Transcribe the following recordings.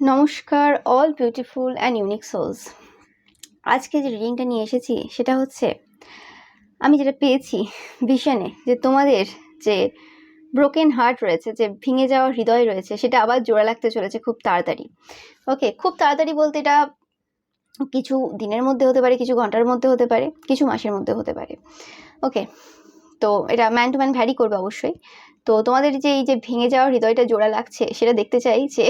নমস্কার all beautiful and unique souls আজকে যে রিডিংটা নিয়ে এসেছি, সেটা হচ্ছে, আমি যেটা পেয়েছি ভিশনে যে তোমাদের যে ব্রোকেন হার্ট রয়েছে, যে ভেঙে যাওয়া হৃদয় রয়েছে, সেটা আবার জোড়া লাগতে চলেছে খুব তাড়াতাড়ি। ওকে খুব তাড়াতাড়ি বলতে এটা কিছু দিনের মধ্যে হতে পারে, কিছু ঘণ্টার মধ্যে হতে পারে, কিছু মাসের মধ্যে হতে পারে। ওকে তো এটা ম্যান টু ম্যান ভ্যারি করবে অবশ্যই। তো তোমাদের যে এই যে ভেঙে যাওয়া হৃদয়টা জোড়া লাগছে, সেটা দেখতে চাই যে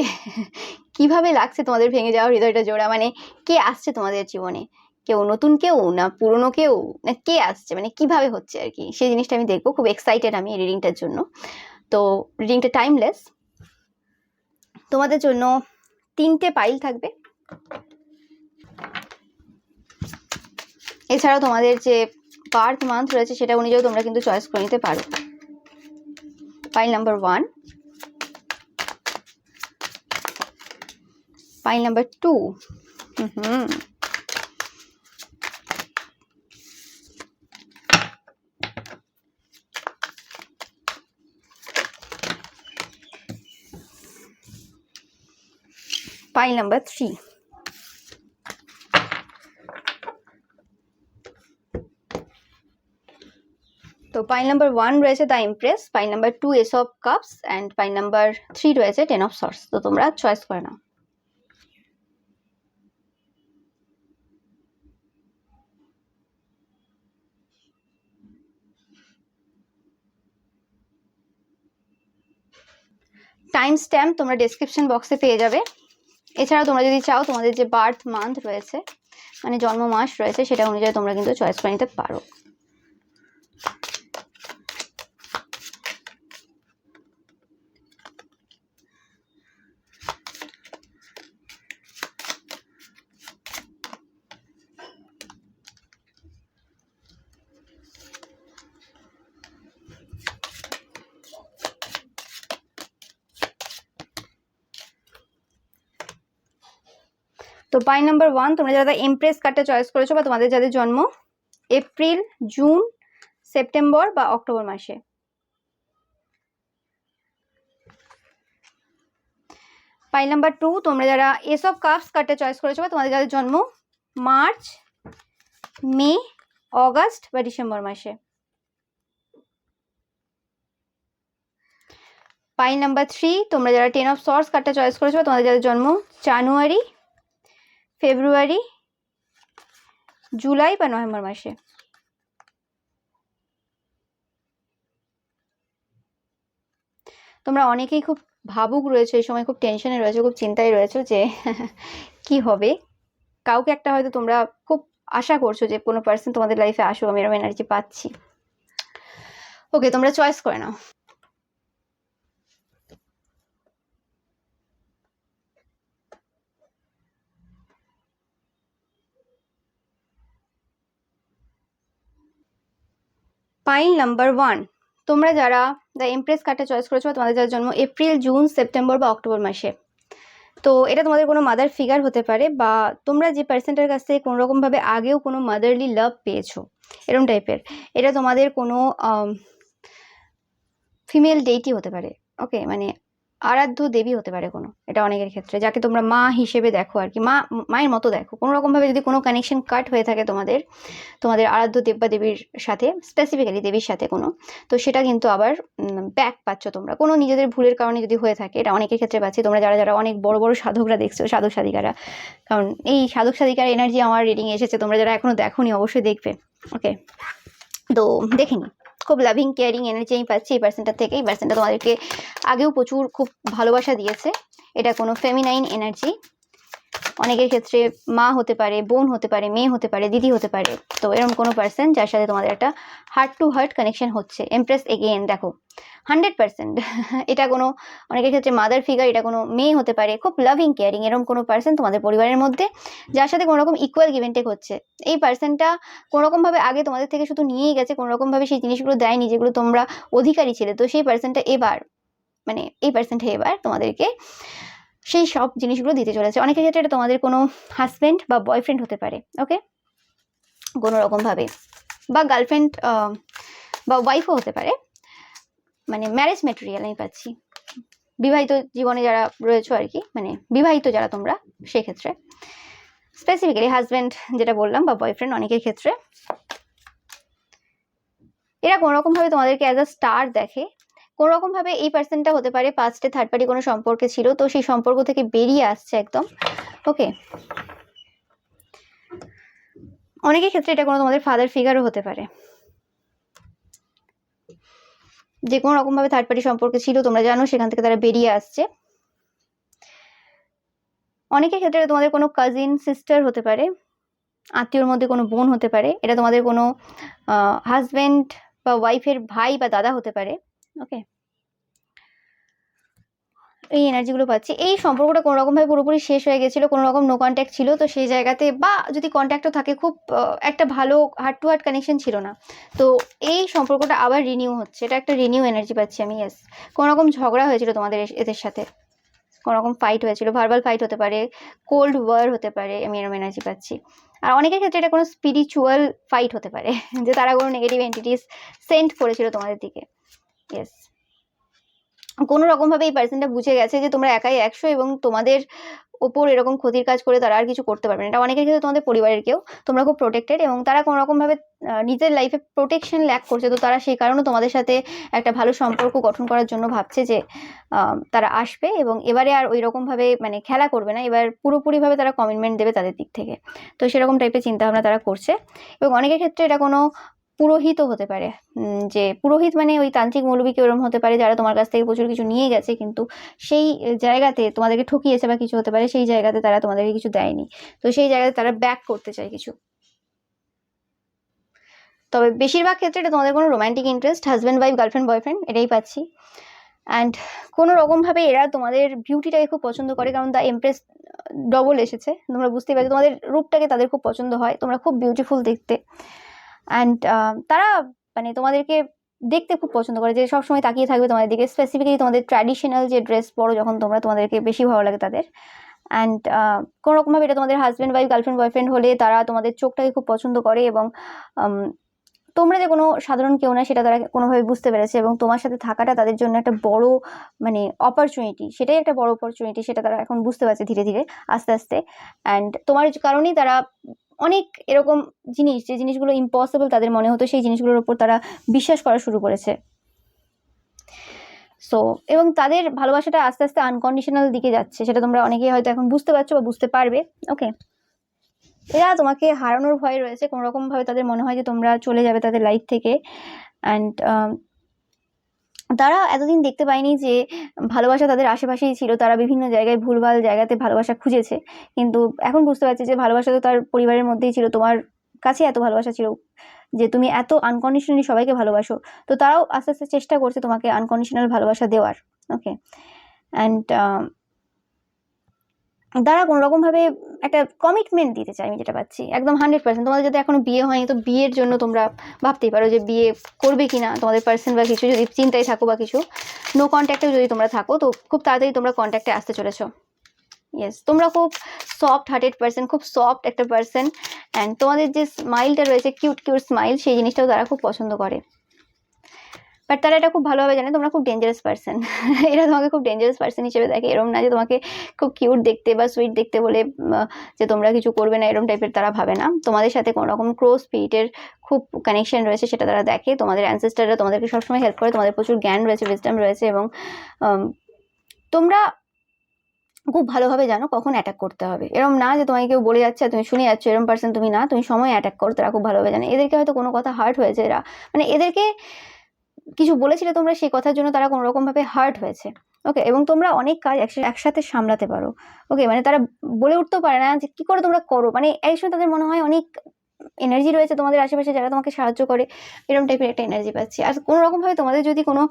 কীভাবে লাগছে তোমাদের ভেঙে যাওয়া হৃদয়টা জোড়া? মানে কে আসছে তোমাদের জীবনে? কেউ নতুন কেউ না পুরনো কেউ? না কে আসছে? মানে কীভাবে হচ্ছে আর কি? সেই জিনিসটা আমি দেখব। খুব এক্সাইটেড আমি রিডিংটার জন্য। তো রিডিংটা টাইমলেস তোমাদের জন্য তিনটে পাইল থাকবে। এছাড়াও তোমাদের যে বার্থ মান্থ রয়েছে, সেটা অনুযায়ী তোমরা কিন্তু চয়েস করে নিতে পারো। Pile number 1. Pile number 2. Mm -hmm. Pile number 3. Pile number one রয়েছে the empress pile number two ace of cups and pile number three রয়েছে টেন অফ সর্স তো তোমরা চয়েস করে নাও। টাইম স্ট্যাম্প তোমরা ডেসক্রিপশন বক্সে পেয়ে যাবে। এছাড়া তোমরা যদি চাও, তোমাদের যে বার্থ মান্থ রয়েছে মানে জন্ম মাস রয়েছে, সেটা অনুযায়ী তোমরা কিন্তু চয়েস করে নিতে পারো। পাই নাম্বার ওয়ান তোমরা যারা এমপ্রেস কার্ডটা চয়েস করেছ বা তোমাদের যাদের জন্ম এপ্রিল জুন সেপ্টেম্বর বা অক্টোবর মাসে। পাই নাম্বার টু তোমরা যারা এসব কাপস কার্ডটা চয়েস করেছ বা তোমাদের যাদের জন্ম মার্চ মে অগাস্ট বা ডিসেম্বর মাসে। পাই নাম্বার থ্রি তোমরা যারা টেন অফ সর্স কার্ডটা চয়েস করেছ তোমাদের যাদের জন্ম জানুয়ারি ফেব্রুয়ারি, জুলাই বা নভেম্বর মাসে? তোমরা অনেকেই খুব ভাবুক রয়েছে, এই সময় খুব টেনশনে রয়েছে, খুব চিন্তায় রয়েছে যে কি হবে? কাউকে একটা হয়তো তোমরা খুব আশা করছ যে কোনো পার্সন তোমাদের লাইফে আসো আমি এরকম এনার্জি পাচ্ছি। ওকে তোমরা চয়েস করে নাও। Pile number one. তোমরা যারা দ্য এমপ্রেস কার্ডটা চয়েস করেছ তোমাদের যার জন্ম এপ্রিল, জুন, সেপ্টেম্বর বা অক্টোবর মাসে। তো এটা তোমাদের কোনো মাদার ফিগার হতে পারে বা তোমরা যে পার্সেন্টের কাছ থেকে কোনোরকমভাবে আগেও কোনো মাদারলি লাভ পেয়েছ, এরম টাইপের এটা তোমাদের কোনো ফিমেল ডেটই হতে পারে। ওকে মানে আরাধ্য দেবী হতে পারে কোনো, এটা অনেকের ক্ষেত্রে, যাকে তোমরা মা হিসেবে দেখো আর কি, মা, মায়ের মতো দেখো। কোনো রকমভাবে যদি কোনো কানেকশন কাট হয়ে থাকে তোমাদের তোমাদের আরাধ্য দেব বা দেবীর সাথে স্পেসিফিক্যালি দেবীর সাথে কোনো, তো সেটা কিন্তু আবার ব্যাক পাচ্ছ তোমরা। কোনো নিজেদের ভুলের কারণে যদি হয়ে থাকে, এটা অনেকের ক্ষেত্রে পাচ্ছি, তোমরা যারা যারা অনেক বড় বড় সাধকরা দেখছ, সাধক, সাধিকারা, কারণ এই সাধক, সাধিকার এনার্জি আমার রিডিং এসেছে, তোমরা যারা এখনও দেখোনি, অবশ্যই দেখবে ওকে তো দেখিনি খুব লাভিং কেয়ারিং এনার্জি আমি পাচ্ছি এই পার্সেন্টার থেকে। এই পার্সেন্টটা তোমাদেরকে আগেও প্রচুর খুব ভালোবাসা দিয়েছে। এটা কোনো ফেমিনাইন এনার্জি অনেকের ক্ষেত্রে মা হতে পারে, বোন হতে পারে, মেয়ে হতে পারে, দিদি হতে পারে। তো এরকম কোনো পার্সন যার সাথে তোমাদের একটা হার্ট টু হার্ট কানেকশন হচ্ছে। এমপ্রেস এগেন দেখো হান্ড্রেড পার্সেন্ট এটা কোনো অনেকের ক্ষেত্রে মাদার ফিগার এটা কোনো মেয়ে হতে পারে, খুব লাভিং কেয়ারিং এরকম কোনো পার্সন তোমাদের পরিবারের মধ্যে যার সাথে কোনো রকম ইকুয়াল গিভেন টেক হচ্ছে। এই পার্সনটা কোনো রকমভাবে আগে তোমাদের থেকে শুধু নিয়েই গেছে, কোনো রকমভাবে সেই জিনিসগুলো দেয়নি যেগুলো তোমরা অধিকারী ছিলে। তো সেই পার্সনটা এবার মানে এই পার্সেন্টটা এবার তোমাদেরকে সেই সব জিনিসগুলো দিতে চলেছে। অনেকের ক্ষেত্রে এটা তোমাদের কোনো হাজব্যান্ড বা বয়ফ্রেন্ড হতে পারে ওকে কোনো রকমভাবে। বা গার্লফ্রেন্ড বা ওয়াইফও হতে পারে। মানে ম্যারেজ মেটেরিয়াল আমি পাচ্ছি। বিবাহিত জীবনে যারা রয়েছো আর কি মানে বিবাহিত যারা তোমরা, সেক্ষেত্রে। স্পেসিফিক্যালি হাজব্যান্ড যেটা বললাম বা বয়ফ্রেন্ড অনেকের ক্ষেত্রে। এরা কোনো রকমভাবে তোমাদেরকে অ্যাজ আ স্টার দেখে কোনো রকমভাবে এই পার্সনটা হতে পারে পাঁচটে থার্ড পার্টি কোনো সম্পর্কে ছিল, তো সেই সম্পর্ক থেকে বেরিয়ে আসছে একদম। ওকে অনেকের ক্ষেত্রে এটা কোনো তোমাদের ফাদার ফিগারও হতে পারে। যে কোনো রকমভাবে থার্ড পার্টি সম্পর্কে ছিল, তোমরা জানো, সেখান থেকে তারা বেরিয়ে আসছে। অনেকের ক্ষেত্রে তোমাদের কোনো কাজিন সিস্টার হতে পারে, আত্মীয়র মধ্যে কোনো বোন হতে পারে, এটা তোমাদের কোনো হাজব্যান্ড বা ওয়াইফের ভাই বা দাদা হতে পারে। ওকে এই এনার্জিগুলো পাচ্ছি। এই সম্পর্কটা কোনো রকমভাবে পুরোপুরি শেষ হয়ে গেছিল কোনো রকম নো কন্ট্যাক্ট ছিল, তো সেই জায়গাতে বা যদি কন্ট্যাক্টও থাকে, খুব একটা ভালো হার্ট টু হার্ট কানেকশন ছিল না। তো এই সম্পর্কটা আবার রিনিউ হচ্ছে। এটা একটা রিনিউ এনার্জি পাচ্ছি আমি ইয়েস কোনো রকম ঝগড়া হয়েছিল তোমাদের এদের সাথে? কোনো রকম ফাইট হয়েছিল? ভার্বাল ফাইট হতে পারে কোল্ড ওয়ার হতে পারে, আমি এরকম এনার্জি পাচ্ছি। আর অনেকের ক্ষেত্রে এটা কোনো স্পিরিচুয়াল ফাইট হতে পারে, যে তারা কোনো নেগেটিভ এন্টিটিস সেন্ড করেছিল তোমাদের দিকে ইয়েস কোনো রকমভাবে এই পার্সনটা বুঝে গেছে যে তোমরা একাই একশো এবং তোমাদের ওপর এরকম ক্ষতির কাজ করে তারা আর কিছু করতে পারবে না। এটা অনেকের ক্ষেত্রে তোমাদের পরিবারের কেউ। তোমরা খুব প্রোটেক্টেড এবং তারা কোনো রকমভাবে নিজের লাইফে প্রোটেকশন ল্যাক করছে। তো তারা সেই কারণে তোমাদের সাথে একটা ভালো সম্পর্ক গঠন করার জন্য ভাবছে যে তারা আসবে এবং এবারে আর ওই রকমভাবে মানে খেলা করবে না। এবার পুরোপুরিভাবে তারা কমিটমেন্ট দেবে তাদের দিক থেকে। তো সেরকম টাইপের চিন্তাভাবনা তারা করছে। এবং অনেকের ক্ষেত্রে এটা কোনো পুরোহিতও হতে পারে। যে পুরোহিত মানে ওই তান্ত্রিক মৌলবী কেউ হতে পারে যারা তোমার কাছ থেকে প্রচুর কিছু নিয়ে গেছে, কিন্তু সেই জায়গাতে তোমাদেরকে ঠকিয়েছে বা কিছু হতে পারে, সেই জায়গাতে তারা তোমাদেরকে কিছু দেয়নি। তো সেই জায়গাতে তারা ব্যাক করতে চায় কিছু। তবে বেশিরভাগ ক্ষেত্রে এটা তোমাদের কোনো romantic interest husband wife girlfriend boyfriend এটাই পাচ্ছি। অ্যান্ড কোনো রকমভাবে এরা তোমাদের বিউটিটাকে খুব পছন্দ করে, কারণ দ্য এমপ্রেস ডবল এসেছে। তোমরা বুঝতেই পারছ, তোমাদের রূপটাকে তাদের খুব পছন্দ হয়, তোমরা খুব বিউটিফুল দেখতে। অ্যান্ড তারা মানে তোমাদেরকে দেখতে খুব পছন্দ করে যে সবসময় তাকিয়ে থাকবে তোমাদের দিকে স্পেসিফিক্যালি তোমাদের ট্র্যাডিশনাল যে ড্রেস পরো যখন তোমরা, তোমাদেরকে বেশি ভালো লাগে তাদের। অ্যান্ড কোনো রকমভাবে এটা তোমাদের হাজব্যান্ড ওয়াইফ গার্লফ্রেন্ড বয়ফ্রেন্ড হলে তারা তোমাদের চোখটাকে খুব পছন্দ করে এবং তোমরা যে কোনো সাধারণ কেউ না সেটা তারা কোনোভাবে বুঝতে পেরেছে এবং তোমার সাথে থাকাটা তাদের জন্য একটা বড় মানে অপরচুনিটি সেটাই একটা বড় অপরচুনিটি সেটা তারা এখন বুঝতে পারছে ধীরে ধীরে, আস্তে আস্তে। অ্যান্ড তোমার কারণেই তারা অনেক এরকম জিনিস, যে জিনিসগুলো ইম্পসিবল তাদের মনে হতো, সেই জিনিসগুলোর উপর তারা বিশ্বাস করা শুরু করেছে। সো এবং তাদের ভালোবাসাটা আস্তে আস্তে আনকন্ডিশনাল দিকে যাচ্ছে। সেটা তোমরা অনেকেই হয়তো এখন বুঝতে পারছ বা বুঝতে পারবে। ওকে এরা তোমাকে হারানোর ভয় রয়েছে। কোনো রকমভাবে তাদের মনে হয় যে তোমরা চলে যাবে তাদের লাইফ থেকে। অ্যান্ড তারা এতদিন দেখতে পায়নি যে ভালোবাসা তাদের আশেপাশেই ছিল। তারা বিভিন্ন জায়গায় ভুলভাল জায়গাতে ভালোবাসা খুঁজেছে। কিন্তু এখন বুঝতে পারছি যে ভালোবাসা তো তার পরিবারের মধ্যেই ছিল। তোমার কাছে এত ভালোবাসা ছিল যে তুমি এত আনকন্ডিশনালি সবাইকে ভালোবাসো। তো তারাও আস্তে আস্তে চেষ্টা করছে তোমাকে আনকন্ডিশনাল ভালোবাসা দেওয়ার। ওকে অ্যান্ড তারা কোনো রকমভাবে একটা কমিটমেন্ট দিতে চায়, আমি যেটা পাচ্ছি। একদম হান্ড্রেড পার্সেন্ট তোমাদের যদি এখনও বিয়ে হয়নি, তো বিয়ের জন্য তোমরা ভাবতেই পারো যে বিয়ে করবে কি না তোমাদের পার্সন বা কিছু, যদি চিন্তায় থাকো বা কিছু। নো কন্ট্যাক্টেও যদি তোমরা থাকো, তো খুব তাড়াতাড়ি তোমরা কন্ট্যাক্টে আসতে চলেছো। ইয়েস তোমরা খুব সফট হার্টেড পার্সন খুব সফট একটা পার্সন অ্যান্ড তোমাদের যে স্মাইলটা রয়েছে কিউট কিউট স্মাইল সেই জিনিসটাও তারা খুব পছন্দ করে। বাট তারা এটা খুব ভালোভাবে জানে, তোমরা খুব ডেঞ্জারাস পার্সন এরা তোমাকে খুব ডেঞ্জারাস পার্সন হিসেবে দেখে। এরকম না যে তোমাকে খুব কিউট দেখতে বা সুইট দেখতে বলে যে তোমরা কিছু করবে না এরকম টাইপের তারা ভাবে না। তোমাদের সাথে কোনো রকম ক্রোজ স্পিরিটের খুব কানেকশন রয়েছে সেটা তারা দেখে। তোমাদের অ্যানসেস্টাররা তোমাদেরকে সবসময় হেল্প করে। তোমাদের প্রচুর জ্ঞান রয়েছে উইজডম রয়েছে এবং তোমরা খুব ভালোভাবে জানো কখন অ্যাটাক করতে হবে। এরকম না যে তোমাকে কেউ বলে যাচ্ছে, তুমি শুনে যাচ্ছ এরকম পার্সন তুমি না। তুমি সময় অ্যাটাক করো, তারা খুব ভালোভাবে জানে। এদেরকে হয়তো কোনো কথা হার্ট হয়েছে এরা। মানে এদেরকে কিছু বলেছিলে তোমরা সেই কথার জন্য তারা কোনো রকমভাবে হার্ট হয়েছে। ওকে এবং তোমরা অনেক কাজ একসা- একসাথে সামলাতে পারো। ওকে মানে তারা বলে উঠতেও পারে না যে কী করে তোমরা করো? মানে এই সময় তাদের মনে হয় অনেক এনার্জি রয়েছে তোমাদের আশেপাশে যারা তোমাকে সাহায্য করে। এরকম টাইপের একটা এনার্জি পাচ্ছি। আর কোনো রকমভাবে তোমাদের যদি কোনো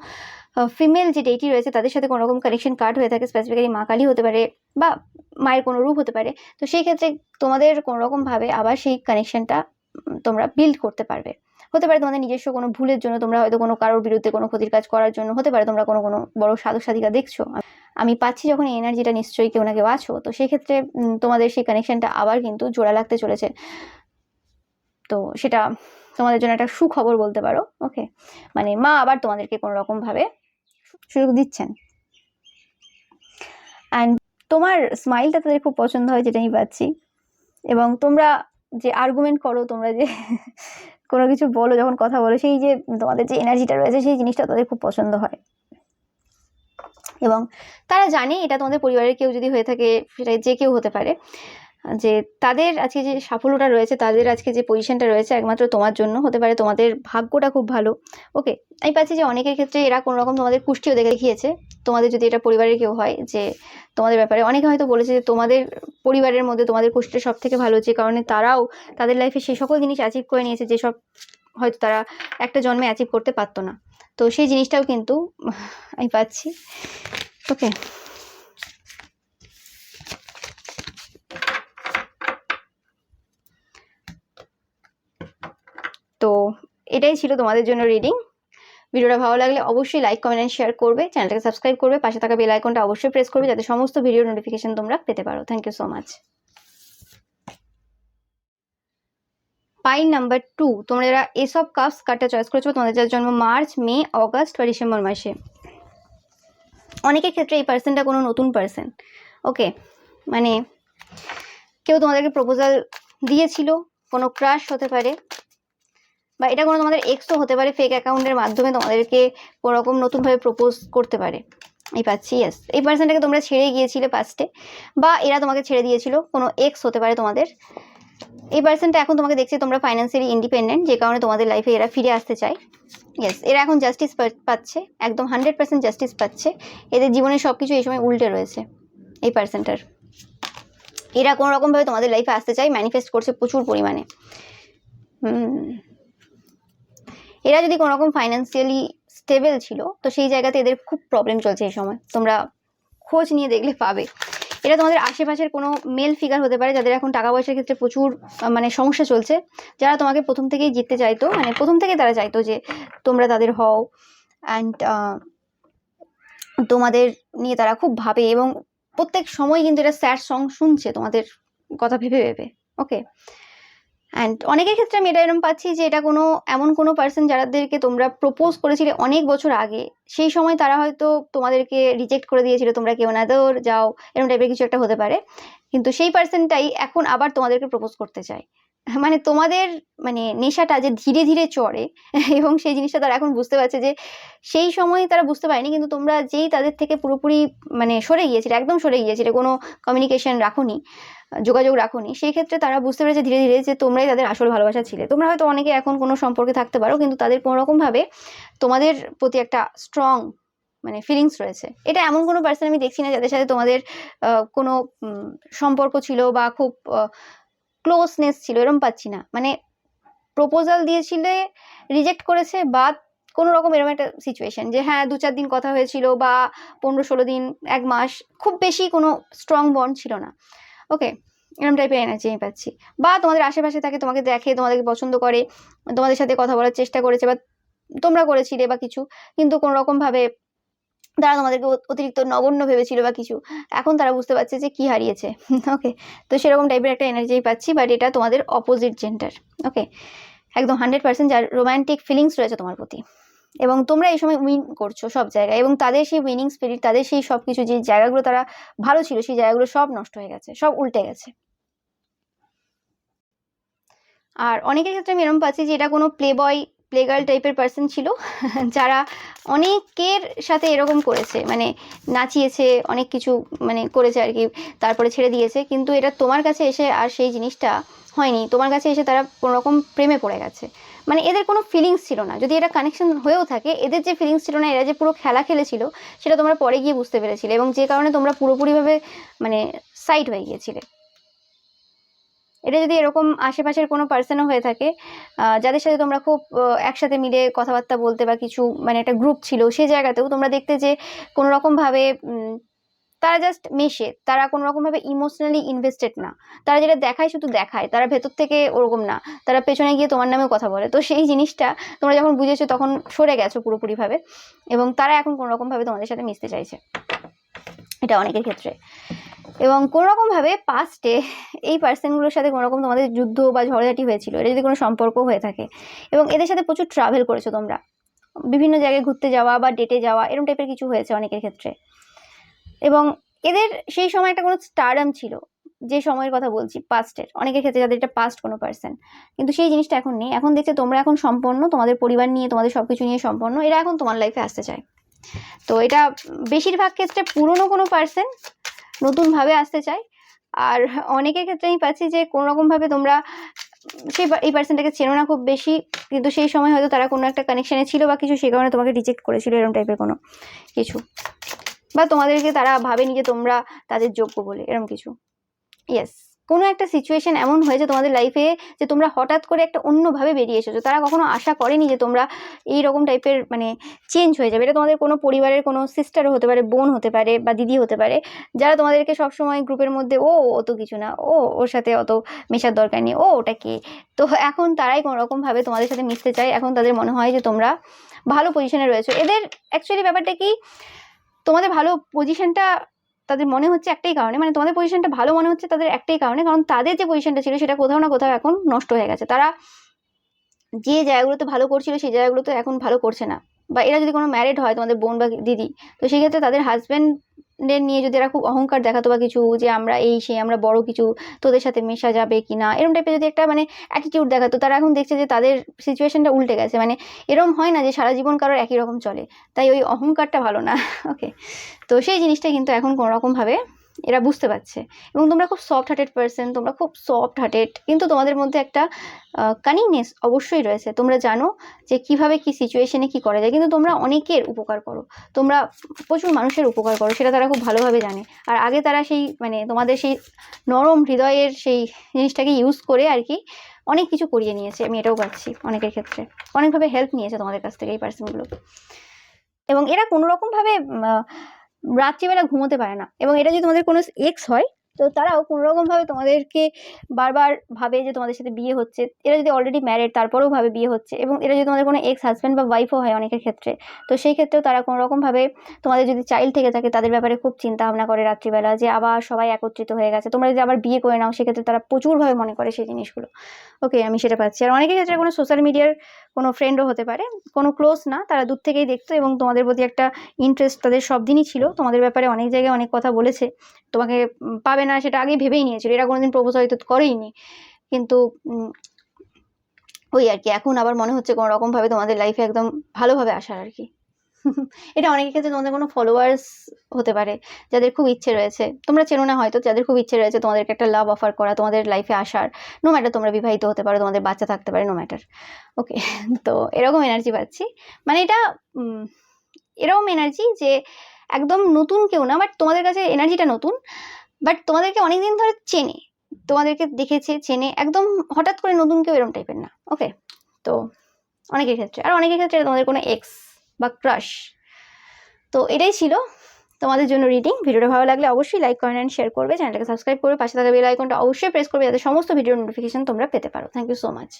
ফিমেল যে ডেটি রয়েছে তাদের সাথে কোনো রকম কানেকশন কার্ড হয়ে থাকে স্পেসিফিক্যালি মা কালী হতে পারে বা মায়ের কোনো রূপ হতে পারে, তো সেই ক্ষেত্রে তোমাদের কোনো রকমভাবে আবার সেই কানেকশনটা তোমরা বিল্ড করতে পারবে। হতে পারে তোমাদের নিজস্ব কোনো ভুলের জন্য, তোমরা হয়তো কোনো কারোর বিরুদ্ধে কোনো ক্ষতির কাজ করার জন্য, হতে পারে তোমরা কোনো কোনো বড় সাধক সাধিকা দেখছ। আমি পাচ্ছি যখন এই এনার্জিটা নিশ্চয়ই কেউ না কেউ আছো, তো সেক্ষেত্রে তোমাদের সেই কানেকশনটা আবার কিন্তু জোড়া লাগতে চলেছে। তো সেটা তোমাদের জন্য একটা সুখবর বলতে পারো ওকে মানে মা আবার তোমাদেরকে কোনো রকমভাবে সুযোগ দিচ্ছেন। অ্যান্ড তোমার স্মাইলটা তাদের খুব পছন্দ হয় যেটা আমি পাচ্ছি। এবং তোমরা যে আর্গুমেন্ট করো, তোমরা যে কোনো কিছু বলো, যখন কথা বলো, সেই যে তোমাদের যে এনার্জিটা রয়েছে, সেই জিনিসটা তাদের খুব পছন্দ হয়। এবং তারা জানে এটা তোমাদের পরিবারের কেউ যদি হয়ে থাকে সেটা যে কেউ হতে পারে। যে তাদের আজকে যে সাফল্যটা রয়েছে তাদের আজকে যে পজিশনটা রয়েছে একমাত্র তোমার জন্য হতে পারে তোমাদের ভাগ্যটা খুব ভালো। ওকে আমি পাচ্ছি যে অনেকের ক্ষেত্রে এরা কোনো রকম তোমাদের কুষ্টিও দেখে দেখিয়েছে। তোমাদের যদি এটা পরিবারের কেউ হয় যে তোমাদের ব্যাপারে অনেকে হয়তো বলেছে যে তোমাদের পরিবারের মধ্যে তোমাদের কুষ্টিটা সব থেকে ভালো যে কারণে তারাও তাদের লাইফে সেই সকল জিনিস অ্যাচিভ করে নিয়েছে যেসব হয়তো তারা একটা জন্মে অ্যাচিভ করতে পারতো না। তো সেই জিনিসটাও কিন্তু আমি পাচ্ছি। ওকে তো এটাই ছিল তোমাদের জন্য রিডিং ভিডিওটা ভালো লাগলে অবশ্যই লাইক কমেন্ট অ্যান্ড শেয়ার করবে। চ্যানেলটাকে সাবস্ক্রাইব করবে। পাশে থাকা বেল আইকনটা অবশ্যই প্রেস করবে যাতে সমস্ত ভিডিও নোটিফিকেশন তোমরা পেতে পারো। Thank you so much pile number two তোমরা যারা এসব কাপস কার্ডটা চয়েস করেছ, তোমাদের যার জন্ম মার্চ মে অগাস্ট বা ডিসেম্বর মাসে। অনেকের ক্ষেত্রে এই পার্সেনটা কোনো নতুন পার্সেন ওকে মানে কেউ তোমাদেরকে প্রপোজাল দিয়েছিল, কোনো ক্রাশ হতে পারে। বা এটা কোনো তোমাদের এক্সও হতে পারে ফেক অ্যাকাউন্টের মাধ্যমে তোমাদেরকে কোনো রকম নতুনভাবে প্রপোজ করতে পারে। এই পাচ্ছি ইয়েস এই পার্সনটাকে তোমরা ছেড়ে গিয়েছিলে পাস্টে বা এরা তোমাকে ছেড়ে দিয়েছিল, কোনো এক্স হতে পারে তোমাদের। এই পার্সনটা এখন তোমাকে দেখছে তোমরা ফাইন্যান্সিয়ালি ইন্ডিপেন্ডেন্ট যে কারণে তোমাদের লাইফে এরা ফিরে আসতে চায়। ইয়েস এরা এখন জাস্টিস পাচ্ছে, একদম হান্ড্রেড পার্সেন্ট জাস্টিস পাচ্ছে। এদের জীবনে সব কিছু এই সময় উল্টে রয়েছে, এই পার্সনটার এরা কোনো রকমভাবে তোমাদের লাইফে আসতে চায় ম্যানিফেস্ট করছে প্রচুর পরিমাণে। হুম। এরা যদি কোনো রকম ফাইন্যান্সিয়ালি স্টেবল ছিল, তো সেই জায়গাতে এদের খুব প্রবলেম চলছে এই সময়। তোমরা খোঁজ নিয়ে দেখলে পাবে। এটা তোমাদের আশেপাশের কোনো মেল ফিগার হতে পারে, যাদের এখন টাকা পয়সার ক্ষেত্রে প্রচুর মানে সমস্যা চলছে। যারা তোমাকে প্রথম থেকেই জিততে চাইতো মানে প্রথম থেকেই তারা চাইতো যে তোমরা তাদের হও অ্যান্ড তোমাদের নিয়ে তারা খুব ভাবে এবং প্রত্যেক সময় কিন্তু এটা স্যাড সং শুনছে তোমাদের কথা ভেবে ভেবে। ওকে অ্যান্ড অনেকের ক্ষেত্রে আমি এটা এরম পাচ্ছি যে এটা কোনো, এমন কোনো পার্সন যাদেরকে তোমরা প্রপোজ করেছিলে অনেক বছর আগে, সেই সময় তারা হয়তো তোমাদেরকে রিজেক্ট করে দিয়েছিল, তোমরা কেউ না দৌড় যাও এরকম টাইপের কিছু একটা হতে পারে। কিন্তু সেই পার্সনটাই এখন আবার তোমাদেরকে প্রপোজ করতে চায়। মানে তোমাদের মানে নেশাটা যে ধীরে ধীরে চড়ে এবং সেই জিনিসটা তারা এখন বুঝতে পারছে যে সেই সময় তারা বুঝতে পারেনি। কিন্তু তোমরা যেই তাদের থেকে পুরোপুরি মানে সরে গিয়েছিলে, একদম সরে গিয়েছিলে, কোনো কমিউনিকেশন রাখোনি, যোগাযোগ রাখোনি, সেই ক্ষেত্রে তারা বুঝতে পেরেছে ধীরে ধীরে যে তোমরাই তাদের আসল ভালোবাসা ছিলে। তোমরা হয়তো অনেকে এখন কোনো সম্পর্কে থাকতে পারো, কিন্তু তাদের কোনো রকমভাবে তোমাদের প্রতি একটা স্ট্রং মানে ফিলিংস রয়েছে। এটা এমন কোনো পার্সন আমি দেখছি না যাদের সাথে তোমাদের কোনো সম্পর্ক ছিল বা খুব ক্লোজনেস ছিল এরকম পাচ্ছি না। মানে প্রপোজাল দিয়েছিলে রিজেক্ট করেছে বা কোনো রকম এরকম একটা সিচুয়েশন যে হ্যাঁ দু চার দিন কথা হয়েছিল বা পনেরো ষোলো দিন, এক মাস, খুব বেশি কোনো স্ট্রং বন্ড ছিল না। ওকে এরকম টাইপের এনার্জি আমি পাচ্ছি। বা তোমাদের আশেপাশে থাকে, তোমাকে দেখে, তোমাদেরকে পছন্দ করে, তোমাদের সাথে কথা বলার চেষ্টা করেছে, বা তোমরা করেছিলে বা কিছু, কিন্তু কোনো রকমভাবে তারা তোমাদেরকে অতিরিক্ত নগণ্য ভেবেছিল বা কিছু। এখন তারা বুঝতে পারছে যে কি হারিয়েছে। ওকে তো সেরকম টাইপের একটা এনার্জি পাচ্ছি বাট এটা তোমাদের অপোজিট জেন্ডার ওকে একদম হান্ড্রেড পার্সেন্ট যার রোম্যান্টিক ফিলিংস রয়েছে তোমার প্রতি। এবং তোমরা এই সময় উইন করছ সব জায়গায়, এবং তাদের সেই উইনিং স্পিরিট তাদের সেই সব কিছু যে জায়গাগুলো তারা ভালো ছিল, সেই জায়গাগুলো সব নষ্ট হয়ে গেছে, সব উল্টে গেছে। আর অনেকের ক্ষেত্রে আমি এরকম পাচ্ছি যে এটা কোনো প্লে বয় প্লে গার্ল টাইপের পার্সন ছিল, যারা অনেকের সাথে এরকম করেছে মানে নাচিয়েছে, অনেক কিছু মানে করেছে আর কি, তারপরে ছেড়ে দিয়েছে, কিন্তু এটা তোমার কাছে এসে আর সেই জিনিসটা হয়নি। তোমার কাছে এসে তারা কোনো রকম প্রেমে পড়ে গেছে। মানে এদের কোনো ফিলিংস ছিল না। যদি এটা কানেকশন হয়েও থাকে, এদের যে ফিলিংস ছিল না, এরা যে পুরো খেলা খেলেছিল, সেটা তোমরা পরে গিয়ে বুঝতে পেরেছিলে এবং যে কারণে তোমরা পুরোপুরিভাবে মানে সাইড হয়ে গিয়েছিলে। এটা যদি এরকম আশেপাশের কোনো পার্সনও হয়ে থাকে যাদের সাথে তোমরা খুব একসাথে মিলে কথাবার্তা বলতে বা কিছু মানে একটা গ্রুপ ছিল, সেই জায়গাতেও তোমরা দেখতে যে কোনো রকমভাবে তারা জাস্ট মেশে, তারা কোনো রকমভাবে ইমোশনালি ইনভেস্টেড না। তারা যেটা দেখায় শুধু দেখায়, তারা ভেতর থেকে ওরকম না। তারা পেছনে গিয়ে তোমার নামেও কথা বলে। তো সেই জিনিসটা তোমরা যখন বুঝেছ তখন সরে গেছো পুরোপুরিভাবে এবং তারা এখন কোনো রকমভাবে তোমাদের সাথে মিশতে চাইছে। এটা অনেকের ক্ষেত্রে। এবং কোনো রকমভাবে পাস্টে এই পার্সনগুলোর সাথে কোনো রকম তোমাদের যুদ্ধ বা ঝড়ঝাটি হয়েছিল। এটা যদি কোনো সম্পর্ক হয়ে থাকে। এবং এদের সাথে প্রচুর ট্রাভেল করেছ তোমরা। বিভিন্ন জায়গায় ঘুরতে যাওয়া বা ডেটে যাওয়া এরকম টাইপের কিছু হয়েছে অনেকের ক্ষেত্রে। এবং এদের সেই সময় একটা কোনো স্টারডাম ছিল, যে সময়ের কথা বলছি পাস্টের অনেকের ক্ষেত্রে যাদের এটা পাস্ট কোনো পার্সন কিন্তু সেই জিনিসটা এখন নেই। এখন দেখছে তোমরা এখন সম্পন্ন, তোমাদের পরিবার নিয়ে, তোমাদের সব কিছু নিয়ে সম্পন্ন। এরা এখন তোমার লাইফে আসতে চায়। তো এটা বেশিরভাগ ক্ষেত্রে পুরনো কোনো পার্সন নতুনভাবে আসতে চাই। আর অনেকের ক্ষেত্রে আমি পাচ্ছি যে কোনো রকমভাবে তোমরা সেই এই পার্সনটাকে চেনো না খুব বেশি। কিন্তু সেই সময় হয়তো তারা কোনো একটা কানেকশানে ছিল বা কিছু সেই কারণে তোমাকে রিজেক্ট করেছিল এরকম টাইপের কোনো কিছু। বা তোমাদেরকে তারা ভাবেনি যে তোমরা তাদের যোগ্য বলে এরকম কিছু। ইয়েস কোনো একটা সিচুয়েশন এমন হয়েছে তোমাদের লাইফে যে তোমরা হঠাৎ করে একটা অন্যভাবে বেরিয়ে এসেছ। তারা কখনো আশা করেনি যে তোমরা এই রকম টাইপের মানে চেঞ্জ হয়ে যাবে। এটা তোমাদের কোনো পরিবারের, কোনো সিস্টারও হতে পারে, বোন হতে পারে বা দিদি হতে পারে, যারা তোমাদেরকে সবসময় গ্রুপের মধ্যে, ও অত কিছু না, ও, ওর সাথে অত মেশার দরকার নেই, ও, ওটা কে? তো এখন তারাই কোনো রকমভাবে তোমাদের সাথে মিশতে চায়। এখন তাদের মনে হয় যে তোমরা ভালো পজিশনে রয়েছো। এদের অ্যাকচুয়ালি ব্যাপারটা কি? তোমাদের ভালো পজিশনটা তাদের মনে হচ্ছে একটাই কারণে। মানে তোমাদের পজিশনটা ভালো মনে হচ্ছে তাদের একটাই কারণে, কারণ তাদের যে পজিশনটা ছিল সেটা কোথাও না কোথাও এখন নষ্ট হয়ে গেছে। তারা যে জায়গাগুলোতে ভালো করছিল সেই জায়গাগুলোতে এখন ভালো করছে না। বা এরা যদি কোনো ম্যারিড হয় তোমাদের বোন বা দিদি, তো সেক্ষেত্রে তাদের হাজব্যান্ডের নিয়ে যদি এরা খুব অহংকার দেখাতো বা কিছু যে আমরা এই সে আমরা বড় কিছু তোদের সাথে মেশা যাবে কি না এরম টাইপের যদি একটা মানে অ্যাটিটিউড দেখাতো, তারা এখন দেখছে যে তাদের সিচুয়েশনটা উল্টে গেছে। মানে এরম হয় না যে সারা জীবন কারোর একই রকম চলে। তাই ওই অহংকারটা ভালো না। ওকে তো সেই জিনিসটা কিন্তু এখন কোনো রকমভাবে এরা বুঝতে পারছে। এবং তোমরা খুব সফট হার্টেড পার্সন তোমরা খুব সফট হার্টেড কিন্তু তোমাদের মধ্যে একটা কানিংনেস অবশ্যই রয়েছে। তোমরা জানো যে কীভাবে কি সিচুয়েশনে কি করা যায় কিন্তু তোমরা অনেকের উপকার করো। তোমরা প্রচুর মানুষের উপকার করো সেটা তারা খুব ভালোভাবে জানে। আর আগে তারা সেই মানে তোমাদের সেই নরম হৃদয়ের সেই জিনিসটাকে ইউজ করে আর কি অনেক কিছু করিয়ে নিয়েছে। আমি এটাও পাচ্ছি অনেকের ক্ষেত্রে। অনেকভাবে হেল্প নিয়েছে তোমাদের কাছ থেকে এই পার্সনগুলো এবং এরা কোনো রকমভাবে উম, আহ, রাত্রিবেলা ঘুমোতে পারে না। এবং এটা যদি তোমাদের কোনো এক্স হয় তো তারাও কোনো রকমভাবে তোমাদেরকে বারবার ভাবে যে তোমাদের সাথে বিয়ে হচ্ছে। এরা যদি অলরেডি ম্যারেড তারপরেও ভাবে বিয়ে হচ্ছে এবং এরা যদি তোমাদের কোনো এক্স হাজব্যান্ড বা ওয়াইফও হয় অনেকের ক্ষেত্রে তো সেই ক্ষেত্রেও তারা কোনো রকমভাবে তোমাদের যদি চাইল্ড থেকে থাকে তাদের ব্যাপারে খুব চিন্তা ভাবনা করে রাত্রিবেলা যে আবার সবাই একত্রিত হয়ে গেছে। তোমরা যদি আবার বিয়ে করে নাও সেক্ষেত্রে তারা প্রচুরভাবে মনে করে সেই জিনিসগুলো। ওকে আমি সেটা পাচ্ছি। আর অনেকের ক্ষেত্রে কোনো সোশ্যাল মিডিয়ার কোনো ফ্রেন্ডও হতে পারে কোনো ক্লোজ না তারা দূর থেকেই দেখতো এবং তোমাদের প্রতি একটা ইন্টারেস্ট তাদের সব দিনই ছিল। তোমাদের ব্যাপারে অনেক জায়গায় অনেক কথা বলেছে। তোমাকে উম, পাবে না সেটা আগেই ভেবেই নিয়েছিল। এরা কোনোদিন প্রপোজ হয়তো করেইনি। কিন্তু ওই আর কি, এখন আবার মনে হচ্ছে কোনো রকমভাবে তোমাদের লাইফে একদম ভালোভাবে আসার আর কি। এটা অনেকের ক্ষেত্রে তোমাদের কোনো ফলোয়ার্স হতে পারে, যাদের খুব ইচ্ছে রয়েছে। তোমরা চেনো না হয়তো, যাদের খুব ইচ্ছে রয়েছে তোমাদেরকে একটা লাভ অফার করা, তোমাদের লাইফে আসার। নো ম্যাটার তোমরা বিবাহিত হতে পারো, তোমাদের বাচ্চা থাকতে পারে নো ম্যাটার ওকে তো এরকম এনার্জি পাচ্ছি। মানে এটা এরকম এনার্জি যে একদম নতুন কেউ না বাট তোমাদের কাছে এনার্জিটা নতুন। বাট তোমাদেরকে অনেকদিন ধরে চেনে, তোমাদেরকে দেখেছে, চেনে, একদম হঠাৎ করে নতুন কেউ এরকম টাইপের না ওকে তো অনেকের ক্ষেত্রে, আর অনেকের ক্ষেত্রে তোমাদের কোনো এক্স বা ক্রাশ তো এটাই ছিল তোমাদের জন্য রিডিং ভিডিওটা ভালো লাগলে অবশ্যই লাইক করেন অ্যান্ড শেয়ার করবে। চ্যানেলটাকে সাবস্ক্রাইব করবে। পাশে থাকা বেল আইকনটা অবশ্যই প্রেস করবে। যাতে সমস্ত ভিডিওর নোটিফিকেশন তোমরা পেতে পারো। Thank you so much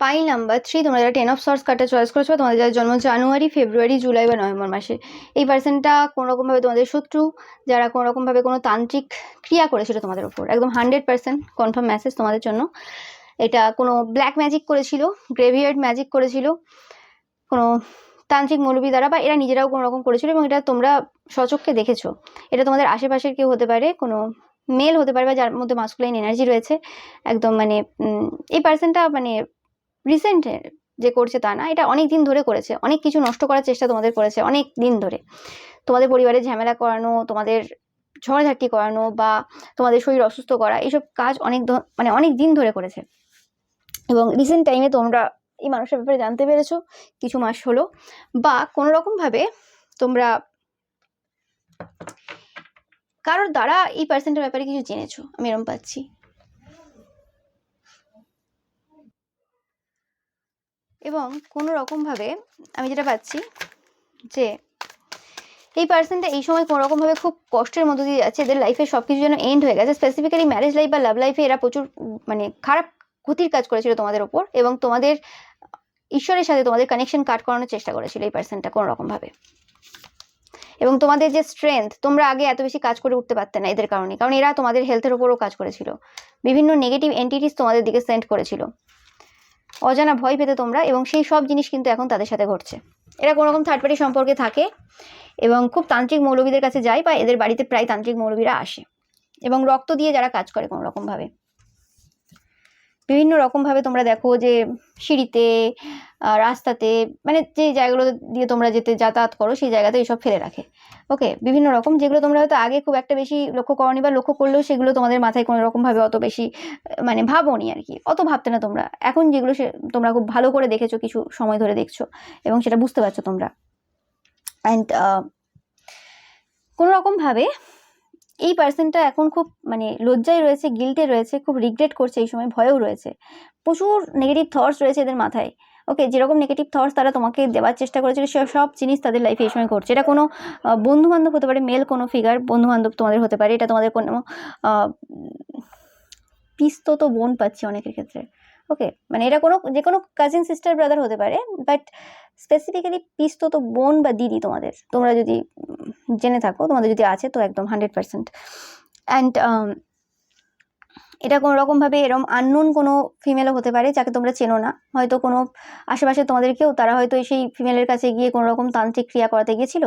pie number three তোমরা যারা টেন অফ সর্স কার্ডটা চয়েস করেছ, তোমাদের যারা জন্ম জানুয়ারি, ফেব্রুয়ারি, জুলাই বা নভেম্বর মাসে, এই পার্সনটা কোনো রকমভাবে তোমাদের শত্রু, যারা কোনো রকমভাবে কোনো তান্ত্রিক ক্রিয়া করেছিল তোমাদের ওপর। একদম হান্ড্রেড পার্সেন্ট কনফার্ম মেসেজ তোমাদের জন্য। এটা কোনো ব্ল্যাক ম্যাজিক করেছিল গ্রেভিয়ার্ড ম্যাজিক করেছিল, কোনো তান্ত্রিক মৌলবী দ্বারা, বা এরা নিজেরাও কোনো রকম করেছিল, এবং এটা তোমরা সচক্ষে দেখেছ। এটা তোমাদের আশেপাশের কেউ হতে পারে, কোনো মেল হতে পারে, বা যার মধ্যে মাস্কুলাইন এনার্জি রয়েছে। একদম মানে এই পার্সনটা মানে রিসেন্ট যে করছে তা না, এটা অনেক দিন ধরে করেছে। অনেক কিছু নষ্ট করার চেষ্টা তোমাদের করেছে অনেক দিন ধরে। তোমাদের পরিবারে ঝামেলা করানো, তোমাদের ঝড়ঝাটি করানো বা তোমাদের শরীর অসুস্থ করা এইসব কাজ অনেক মানে অনেক দিন ধরে করেছে। এবং রিসেন্ট টাইমে তোমরা এই মানুষের ব্যাপারে জানতে পেরেছ, কিছু মাস হলো। বা কোনো রকমভাবে তোমরা কারোর দ্বারা এই পার্সেন্টের ব্যাপারে কিছু জেনেছো, আমি এরকম পাচ্ছি। এবং কোনো রকমভাবে আমি যেটা পাচ্ছি যে এই পার্সনটা এই সময় কোনো রকমভাবে খুব কষ্টের মধ্যে দিয়ে যাচ্ছে। এদের লাইফে সব কিছু যেন এন্ড হয়ে গেছে। স্পেসিফিক্যালি ম্যারেজ লাইফ বা লাভ লাইফে এরা প্রচুর মানে খারাপ ক্ষতির কাজ করেছিল তোমাদের ওপর এবং তোমাদের, ঈশ্বরের সাথে তোমাদের কানেকশন কাট করানোর চেষ্টা করেছিল এই পার্সনটা কোনো রকমভাবে। এবং তোমাদের যে স্ট্রেংথ তোমরা আগে এত বেশি কাজ করে উঠতে পারতে না এদের কারণে। কারণ এরা তোমাদের হেলথের ওপরও কাজ করেছিল। বিভিন্ন নেগেটিভ এন্টিটিস তোমাদের দিকে সেন্ড করেছিল। অজানা ভয় পেতে তোমরা এবং সেই সব জিনিস কিন্তু এখন তাদের সাথে ঘটছে। এরা কোনো রকম থার্ড পার্টি সম্পর্কে থাকে এবং খুব তান্ত্রিক মৌলবীদের কাছে যায় বা এদের বাড়িতে প্রায় তান্ত্রিক মৌলবীরা আসে এবং রক্ত দিয়ে যারা কাজ করে কোনো রকমভাবে। বিভিন্ন রকমভাবে তোমরা দেখো যে সিঁড়িতে রাস্তাতে মানে যে জায়গাগুলো দিয়ে তোমরা যেতে যাতায়াত করো, সেই জায়গাতে এইসব ফেলে রাখে। ওকে, বিভিন্ন রকম, যেগুলো তোমরা হয়তো আগে খুব একটা বেশি লক্ষ্য করনি বা লক্ষ্য করলেও সেগুলো তোমাদের মাথায় কোনো রকমভাবে অত বেশি মানে ভাবোনি আর কি। অত ভাবতে না তোমরা। এখন যেগুলো সে, তোমরা খুব ভালো করে দেখেছ, কিছু সময় ধরে দেখছ এবং সেটা বুঝতে পারছ তোমরা। অ্যান্ড কোনো রকমভাবে এই পার্সনটা এখন খুব মানে লজ্জায় রয়েছে গিল্টে রয়েছে, খুব রিগ্রেট করছে, এই সময় ভয়েও রয়েছে। প্রচুর নেগেটিভ থটস রয়েছে এদের মাথায়। ওকে যেরকম নেগেটিভ থটস তারা তোমাকে দেওয়ার চেষ্টা করেছিল, সে সব জিনিস তাদের লাইফে এই সময় করছে এটা কোনো বন্ধু বান্ধব হতে পারে মেল কোনো ফিগার বন্ধু বান্ধব তোমাদের হতে পারে। এটা তোমাদের কোনো পিস্তো তো বোন পাচ্ছি অনেকের ক্ষেত্রে। ওকে মানে এটা কোনো, যে কোনো কাজিন সিস্টার ব্রাদার হতে পারে বাট স্পেসিফিক্যালি পিস্তো তো বোন বা দিদি তোমাদের। তোমরা যদি জেনে থাকো, তোমাদের যদি আছে, তো একদম হান্ড্রেড পার্সেন্ট অ্যান্ড এটা কোনো রকমভাবে এরকম আননোন কোনো ফিমেলও হতে পারে যাকে তোমরা চেনো না। হয়তো কোনো আশেপাশে তোমাদের কেউ, তারা হয়তো সেই ফিমেলের কাছে গিয়ে কোনো রকম তান্ত্রিক ক্রিয়া করাতে গিয়েছিল।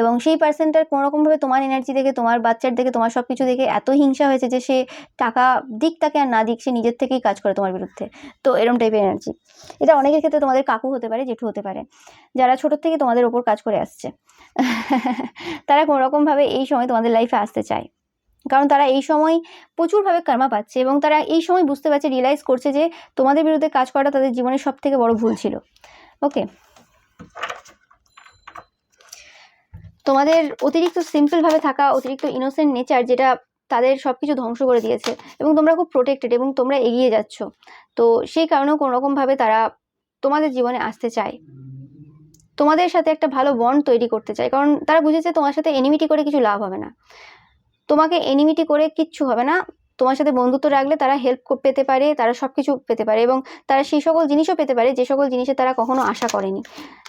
এবং সেই পার্সনটার কোনো রকমভাবে তোমার এনার্জি দেখে, তোমার বাচ্চার দেখে, তোমার সব কিছু দেখে এত হিংসা হয়েছে যে সে টাকা দিক তাকে আর না দিক, সে নিজের থেকেই কাজ করে তোমার বিরুদ্ধে। তো এরম টাইপের এনার্জি এটা অনেকের ক্ষেত্রে তোমাদের কাকু হতে পারে, জেঠু হতে পারে। যারা ছোটোর থেকে তোমাদের ওপর কাজ করে আসছে। তারা কোনো রকমভাবে এই সময় তোমাদের লাইফে আসতে চায়। কারণ তারা এই সময় প্রচুরভাবে কর্মা পাচ্ছে এবং তারা এই সময় বুঝতে পারছে রিয়েলাইজ করছে যে তোমাদের বিরুদ্ধে কাজ করাটা তাদের জীবনের সব থেকে বড় ভুল ছিল। ওকে তোমাদের অতিরিক্ত সিম্পলভাবে থাকা, অতিরিক্ত ইনোসেন্ট নেচার যেটা তাদের সব কিছু ধ্বংস করে দিয়েছে এবং তোমরা খুব প্রোটেক্টেড এবং তোমরা এগিয়ে যাচ্ছ। তো সেই কারণেও কোনো রকমভাবে তারা তোমাদের জীবনে আসতে চায়। তোমাদের সাথে একটা ভালো বন্ড তৈরি করতে চায়, কারণ তারা বুঝেছে তোমার সাথে এনিমিটি করে কিছু লাভ হবে না। তোমাকে এনিমিটি করে কিচ্ছু হবে না। তোমার সাথে বন্ধুত্ব রাখলে তারা হেল্প পেতে পারে, তারা সব কিছু পেতে পারে এবং তারা সেই সকল জিনিসও পেতে পারে, যে সকল জিনিসে তারা কখনো আশা করেনি।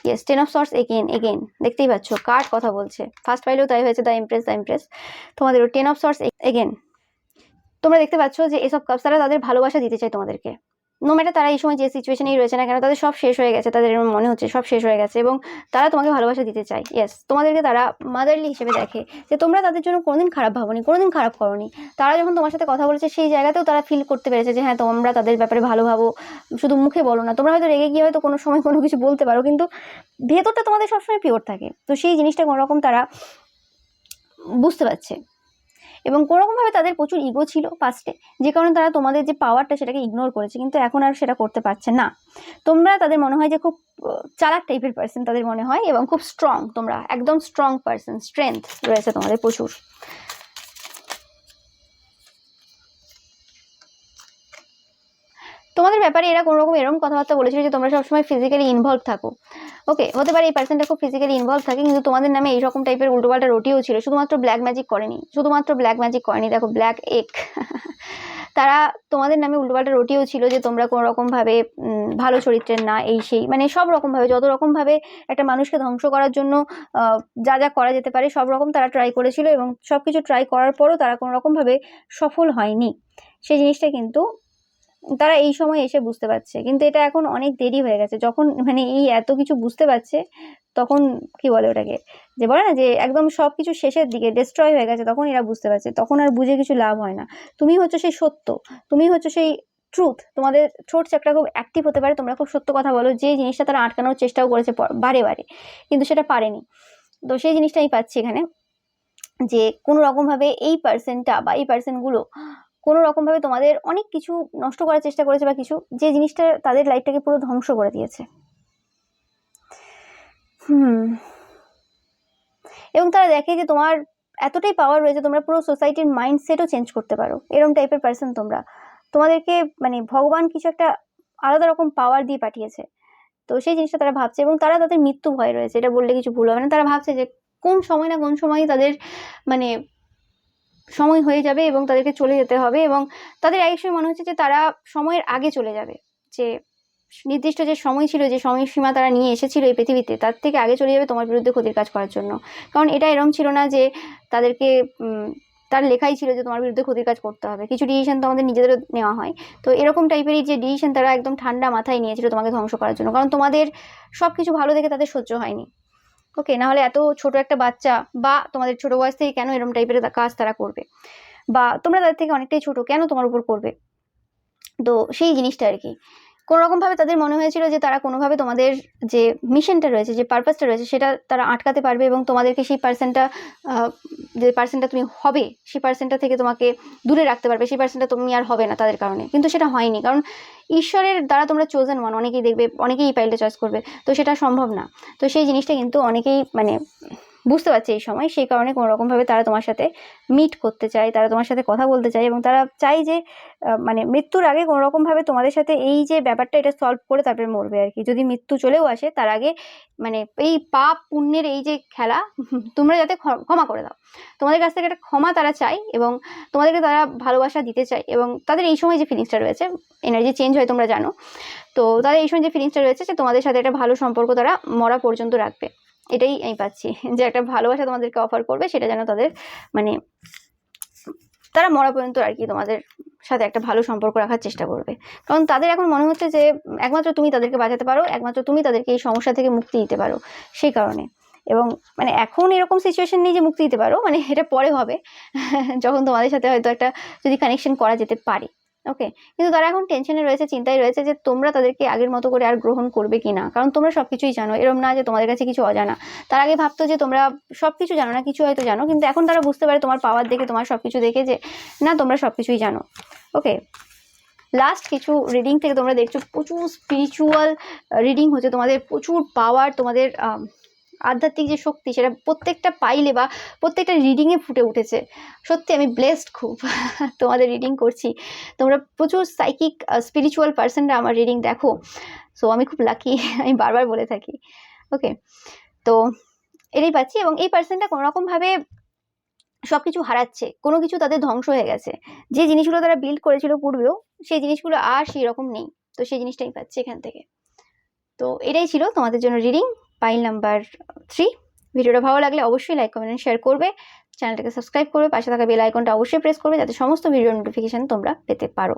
Yes ten of swords again again দেখতেই পাচ্ছ কার্ড কথা বলছে। ফার্স্ট ফাইলেও তাই হয়েছে দ্য ইমপ্রেস দ্য ইমপ্রেস তোমাদেরও টেন অফ সর্টস এগেন তোমরা দেখতে পাচ্ছ যে এসব কাপ তারা তাদের ভালোবাসা দিতে চায় তোমাদেরকে। নো ম্যাটার তারা এই সময় যে সিচুয়েশনেই রয়েছে না কেন, তাদের সব শেষ হয়ে গেছে, তাদের মনে হচ্ছে সব শেষ হয়ে গেছে এবং তারা তোমাকে ভালোবাসা দিতে চায়। ইয়েস তোমাদেরকে তারা মাদারলি হিসেবে দেখে যে তোমরা তাদের জন্য কোনোদিন খারাপ ভাবোনি, কোনোদিন খারাপ করনি। তারা যখন তোমার সাথে কথা বলেছে, সেই জায়গাতেও তারা ফিল করতে পেরেছে যে হ্যাঁ তোমরা তাদের ব্যাপারে ভালো ভাবো, শুধু মুখে বলো না। তোমরা হয়তো রেগে গিয়ে হয়তো কোনো সময় কোনো কিছু বলতে পারো, কিন্তু ভেতরটা তোমাদের সবসময় পিওর থাকে। তো সেই জিনিসটা কোনো রকম তারা বুঝতে পারছে। এবং কোনোরকমভাবে তাদের প্রচুর ইগো ছিল ফার্স্টে যে কারণে তারা তোমাদের যে পাওয়ারটা সেটাকে ইগনোর করেছে, কিন্তু এখন আর সেটা করতে পারছে না। তোমরা তাদের মনে হয় যে খুব চালাক টাইপের পার্সন তাদের মনে হয় এবং খুব স্ট্রং তোমরা একদম স্ট্রং পার্সন স্ট্রেংথ রয়েছে তোমাদের প্রচুর। তোমাদের ব্যাপারে এরা কোনোরকম এরকম কথাবার্তা বলেছিল যে তোমরা সবসময় ফিজিক্যালি ইনভলভ থাকো। ওকে হতে পারে এই পার্সনটা খুব ফিজিক্যালি ইনভলভ থাকে, কিন্তু তোমাদের নামে এইরকম টাইপের উল্টোপাল্টা রটিও ছিল, শুধুমাত্র ব্ল্যাক ম্যাজিক করেনি, শুধুমাত্র ব্ল্যাক ম্যাজিক করেনি, দেখো ব্ল্যাক এক তারা তোমাদের নামে উল্টোপাল্টা রটিও ছিল যে তোমরা কোনো রকমভাবে ভালো চরিত্রের না, এই সেই মানে সব রকমভাবে যত রকমভাবে একটা মানুষকে ধ্বংস করার জন্য যা যা করা যেতে পারে সব রকম তারা ট্রাই করেছিল এবং সব কিছু ট্রাই করার পরও তারা কোনো রকমভাবে সফল হয়নি। সেই জিনিসটা কিন্তু তারা এই সময় এসে বুঝতে পারছে। কিন্তু এটা এখন অনেক দেরি হয়ে গেছে। যখন মানে এই এত কিছু বুঝতে পারছে, তখন কি বলে ওটাকে? যে বলে না যে একদম সব কিছু শেষের দিকে ডিস্ট্রয় হয়ে গেছে, তখন এরা বুঝতে পারছে। তখন আর বুঝে কিছু লাভ হয় না। তুমি হচ্ছে সেই সত্য। তুমি হচ্ছে সেই ট্রুথ তোমাদের ঠোঁট চাকরা খুব অ্যাক্টিভ হতে পারে। তোমরা খুব সত্য কথা বলো। যে জিনিসটা তারা আটকানোর চেষ্টাও করেছে বারে বারে। কিন্তু সেটা পারেনি। তো সেই জিনিসটা আমি পাচ্ছি এখানে। যে কোনো রকমভাবে এই পার্সেন্টটা বা এই পার্সেন্টগুলো কোনো রকমভাবে তোমাদের অনেক কিছু নষ্ট করার চেষ্টা করেছে বা কিছু, যে জিনিসটা তাদের লাইফটাকে পুরো ধ্বংস করে দিয়েছে। হুম। এবং তারা দেখে যে তোমার এতটাই পাওয়ার রয়েছে, তোমরা পুরো সোসাইটির মাইন্ডসেটও চেঞ্জ করতে পারো। এরকম টাইপের পার্সন তোমরা। তোমাদেরকে মানে ভগবান কিছু একটা আলাদা রকম পাওয়ার দিয়ে পাঠিয়েছে। তো সেই জিনিসটা তারা ভাবছে এবং তারা তাদের মৃত্যু ভয় রয়েছে। এটা বললে কিছু ভুল হবে না। তারা ভাবছে যে কোন সময় না কোন সময় তাদের মানে সময় হয়ে যাবে এবং তাদেরকে চলে যেতে হবে এবং তাদের এক সময় মনে হচ্ছে যে তারা সময়ের আগে চলে যাবে। যে নির্দিষ্ট যে সময় ছিল, যে সময়সীমা তারা নিয়ে এসেছিল এই পৃথিবীতে, তার থেকে আগে চলে যাবে তোমার বিরুদ্ধে ক্ষতির কাজ করার জন্য। কারণ এটা এরকম ছিল না যে তাদেরকে তার লেখাই ছিল যে তোমার বিরুদ্ধে ক্ষতির কাজ করতে হবে। কিছু ডিসিশন তো আমাদের নিজেদেরও নেওয়া হয়। তো এরকম টাইপেরই যে ডিসিশন তারা একদম ঠান্ডা মাথায় নিয়েছিল তোমাকে ধ্বংস করার জন্য। কারণ তোমাদের সব কিছু ভালো দেখে তাদের সহ্য হয়নি। ওকে নাহলে এত ছোট একটা বাচ্চা বা তোমাদের ছোট বয়স থেকে কেন এরম টাইপের কাজ তারা করবে? বা তোমরা তাদের থেকে অনেকটাই ছোট, কেন তোমার উপর করবে? তো সেই জিনিসটা আর কি কোনো রকমভাবে তাদের মনে হয়েছিল যে তারা কোনোভাবে তোমাদের যে মিশনটা রয়েছে, যে পারপাসটা রয়েছে, সেটা তারা আটকাতে পারবে এবং তোমাদেরকে সেই পার্সেন্টটা যে পার্সেন্টটা তুমি হবে, সেই পার্সেন্টটা থেকে তোমাকে দূরে রাখতে পারবে, সেই পার্সেন্টটা তুমি আর হবে না তাদের কারণে। কিন্তু সেটা হয়নি, কারণ ঈশ্বরের দ্বারা তোমরা চোজেন ওয়ান অনেকেই দেখবে, অনেকেই এই পাইলটা চয়েস করবে, তো সেটা সম্ভব না। তো সেই জিনিসটা কিন্তু অনেকেই মানে বুঝতে পারছে এই সময়। সেই কারণে কোনো রকমভাবে তারা তোমার সাথে মিট করতে চায়, তারা তোমার সাথে কথা বলতে চায় এবং তারা চায় যে মানে মৃত্যুর আগে কোনো রকমভাবে তোমাদের সাথে এই যে ব্যাপারটা এটা সলভ করে তারপরে মরবে আর কি যদি মৃত্যু চলেও আসে, তার আগে মানে এই পাপ পুণ্যের এই যে খেলা, তোমরা যাতে ক্ষমা করে দাও। তোমাদের কাছ থেকে একটা ক্ষমা তারা চায় এবং তোমাদেরকে তারা ভালোবাসা দিতে চায় এবং তাদের এই সময় যে ফিলিংসটা রয়েছে এনার্জি চেঞ্জ হয় তোমরা জানো। তো তাদের এই সময় যে ফিলিংসটা রয়েছে যে তোমাদের সাথে একটা ভালো সম্পর্ক তারা মরা পর্যন্ত রাখবে। এটাই আমি পাচ্ছি। যে একটা ভালোবাসা তোমাদেরকে অফার করবে, সেটা যেন তাদের মানে তারা মরা পর্যন্ত আর কি তোমাদের সাথে একটা ভালো সম্পর্ক রাখার চেষ্টা করবে। কারণ তাদের এখন মনে হচ্ছে যে একমাত্র তুমি তাদেরকে বাঁচাতে পারো, একমাত্র তুমি তাদেরকে এই সমস্যা থেকে মুক্তি দিতে পারো সেই কারণে। এবং মানে এখন এরকম সিচুয়েশন নিয়ে যে মুক্তি দিতে পারো মানে এটা পরে হবে। যখন তোমাদের সাথে হয়তো একটা যদি কানেকশন করা যেতে পারে। ওকে কিন্তু তারা এখন টেনশনে রয়েছে, চিন্তায় রয়েছে যে তোমরা তাদেরকে আগের মতো করে আর গ্রহণ করবে কি না কারণ তোমরা সব কিছুই জানো। এরম না যে তোমাদের কাছে কিছু অজানা। তার আগে ভাবতো যে তোমরা সব কিছু জানো না, কিছু হয়তো জানো। কিন্তু এখন তারা বুঝতে পারে তোমার পাওয়ার দেখে, তোমার সব কিছু দেখে যে না, তোমরা সব কিছুই জানো। ওকে লাস্ট কিছু রিডিং থেকে তোমরা দেখছ, প্রচুর স্পিরিচুয়াল রিডিং হচ্ছে। তোমাদের প্রচুর পাওয়ার তোমাদের আধ্যাত্মিক যে শক্তি সেটা প্রত্যেকটা পাইলে বা প্রত্যেকটা রিডিংয়ে ফুটে উঠেছে। সত্যি আমি ব্লেসড খুব। তোমাদের রিডিং করছি। তোমরা প্রচুর সাইকিক স্পিরিচুয়াল পার্সনরা আমার রিডিং দেখো। সো আমি খুব লাকি আমি বারবার বলে থাকি। ওকে তো এটাই পাচ্ছি এবং এই পার্সনটা কোনোরকমভাবে সব কিছু হারাচ্ছে। কোনো কিছু তাদের ধ্বংস হয়ে গেছে। যে জিনিসগুলো তারা বিল্ড করেছিল পূর্বেও, সেই জিনিসগুলো আর সেই রকম নেই। তো সেই জিনিসটাই পাচ্ছি এখান থেকে। তো এটাই ছিল তোমাদের জন্য রিডিং পাইল নাম্বার থ্রি ভিডিওটা ভালো লাগলে অবশ্যই লাইক কমেন্ট শেয়ার করবে। চ্যানেলটাকে সাবস্ক্রাইব করবে। পাশে থাকা বেল আইকনটা অবশ্যই প্রেস করবে যাতে সমস্ত ভিডিও নোটিফিকেশান তোমরা পেতে পারো।